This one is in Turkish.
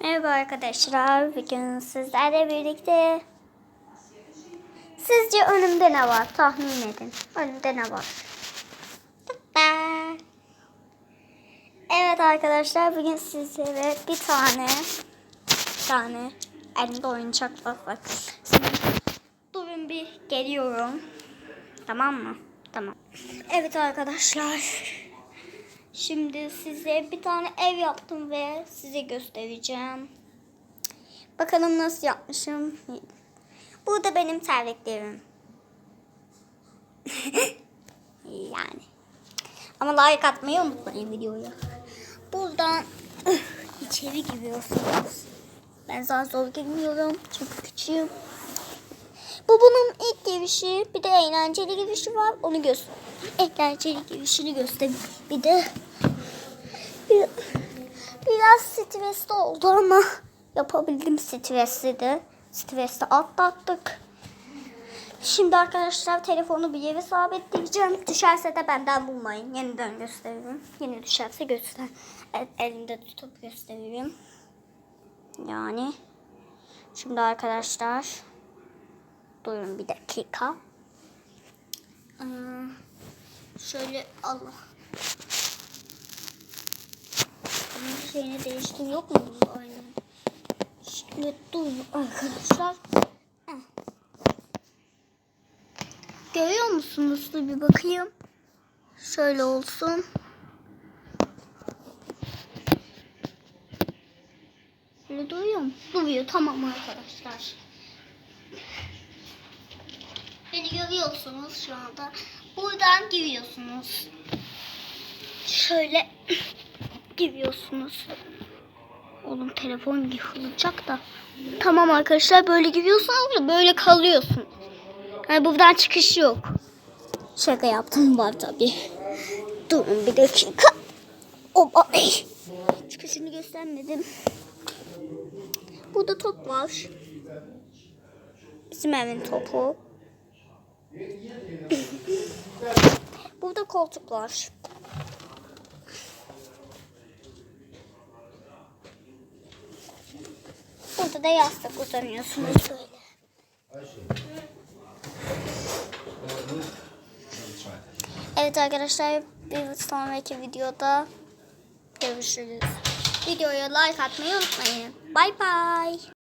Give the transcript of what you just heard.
Merhaba arkadaşlar. Bugün sizlerle birlikte sizce önümde ne var? Tahmin edin. Önümde ne var? Evet arkadaşlar bugün sizlere bir tane bir tane elimde oyuncak var. Şimdi durun bir geliyorum. Tamam mı? Tamam. Evet arkadaşlar. Şimdi size bir tane ev yaptım ve size göstereceğim. Bakalım nasıl yapmışım. Bu da benim terliklerim. yani. Ama like atmayı unutmayın videoya. Buradan içeri giriyorsunuz. Ben sana zor girmiyorum çünkü küçüğüm. Bu bunun ilk girişi. Bir de eğlenceli girişi var. Onu göster. Eğlenceli girişini göster. Bir de bir, biraz stresli oldu ama yapabildim stresli de. Stresli atlattık. Şimdi arkadaşlar telefonu bir yere sabitleyeceğim. Düşerse de benden bulmayın. Yeniden gösteririm. Yine düşerse göster. El, elimde tutup gösteririm. Yani. Şimdi arkadaşlar. Durun bir dakika. Ee, şöyle Allah. Bunun şeyini değiştim yok mu? bunda? Aynen. Şimdi durun arkadaşlar. Görüyor musunuz? Dur bir bakayım. Şöyle olsun. Böyle duruyor mu? Duruyor. Tamam arkadaşlar. Görüyorsunuz şu anda. Buradan giriyorsunuz. Şöyle giriyorsunuz. Oğlum telefon yıkılacak da. Tamam arkadaşlar böyle giriyorsunuz böyle kalıyorsunuz. Yani buradan çıkış yok. Şaka yaptım var tabi. Durun bir dakika. Oba. Çıkışını göstermedim. Burada top var. Bizim evin topu. Burada koltuklar. Burada da yastık uzanıyorsunuz böyle. Evet arkadaşlar bir sonraki videoda görüşürüz. Videoya like atmayı unutmayın. Bye bye.